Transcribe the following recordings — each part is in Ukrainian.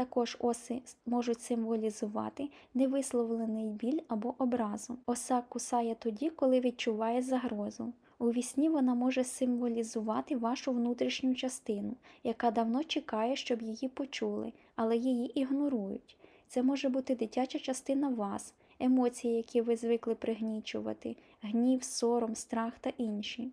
Також оси можуть символізувати невисловлений біль або образу. Оса кусає тоді, коли відчуває загрозу. У вісні вона може символізувати вашу внутрішню частину, яка давно чекає, щоб її почули, але її ігнорують. Це може бути дитяча частина вас, емоції, які ви звикли пригнічувати, гнів, сором, страх та інші.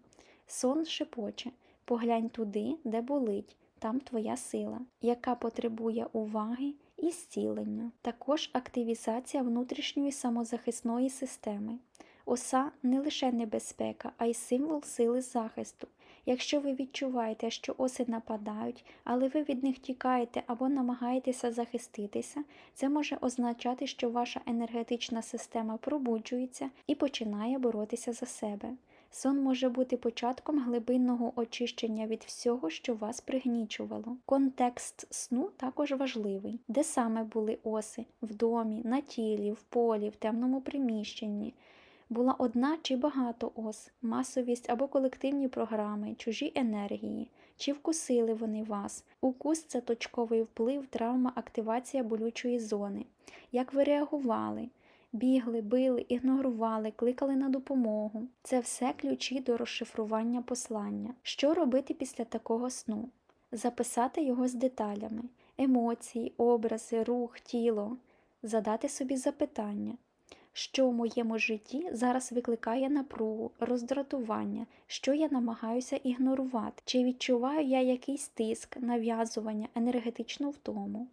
Сон шепоче поглянь туди, де болить, там твоя сила, яка потребує уваги і зцілення. Також активізація внутрішньої самозахисної системи. Оса не лише небезпека, а й символ сили захисту. Якщо ви відчуваєте, що оси нападають, але ви від них тікаєте або намагаєтеся захиститися, це може означати, що ваша енергетична система пробуджується і починає боротися за себе. Сон може бути початком глибинного очищення від всього, що вас пригнічувало. Контекст сну також важливий, де саме були оси в домі, на тілі, в полі, в темному приміщенні. Була одна чи багато ос, масовість або колективні програми, чужі енергії, чи вкусили вони вас. Укус це точковий вплив, травма, активація болючої зони. Як ви реагували? Бігли, били, ігнорували, кликали на допомогу. Це все ключі до розшифрування послання. Що робити після такого сну? Записати його з деталями, емоції, образи, рух, тіло, задати собі запитання, що в моєму житті зараз викликає напругу, роздратування, що я намагаюся ігнорувати, чи відчуваю я якийсь тиск, нав'язування, енергетичну втому.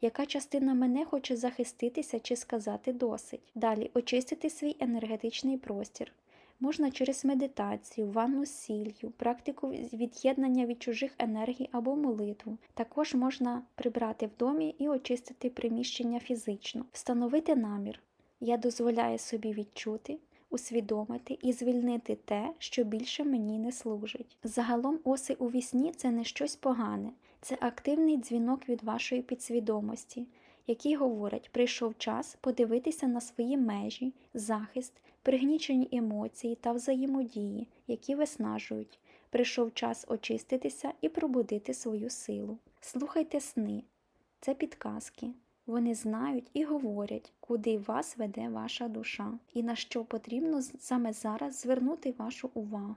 Яка частина мене хоче захиститися чи сказати досить? Далі очистити свій енергетичний простір. Можна через медитацію, ванну з сіллю, практику від'єднання від чужих енергій або молитву. Також можна прибрати в домі і очистити приміщення фізично, встановити намір. Я дозволяю собі відчути, усвідомити і звільнити те, що більше мені не служить. Загалом оси у вісні це не щось погане, це активний дзвінок від вашої підсвідомості, який говорить, прийшов час подивитися на свої межі, захист, пригнічені емоції та взаємодії, які виснажують. Прийшов час очиститися і пробудити свою силу. Слухайте сни, це підказки. Вони знають і говорять, куди вас веде ваша душа, і на що потрібно саме зараз звернути вашу увагу.